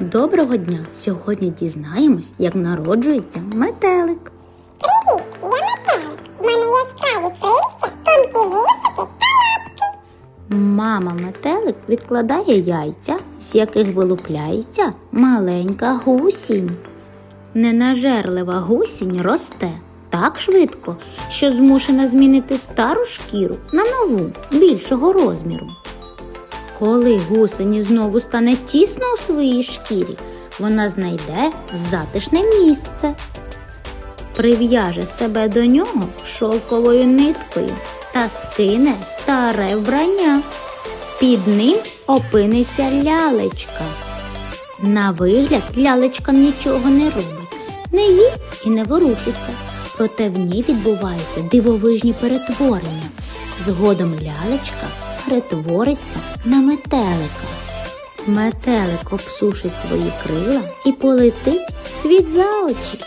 Доброго дня! Сьогодні дізнаємось, як народжується метелик. Привіт, я метелик. У мене яскраві крильця, тонкі вусики та лапки. Мама метелик відкладає яйця, з яких вилупляється маленька гусінь. Ненажерлива гусінь росте так швидко, що змушена змінити стару шкіру на нову, більшого розміру. Коли гусені знову стане тісно у своїй шкірі, вона знайде затишне місце, прив'яже себе до нього шовковою ниткою та скине старе вбрання. Під ним опиниться лялечка. На вигляд лялечка нічого не робить, не їсть і не ворушиться, проте в ній відбуваються дивовижні перетворення. Згодом лялечка перетвориться на метелика. Метелик обсушить свої крила і полетить світ за очі.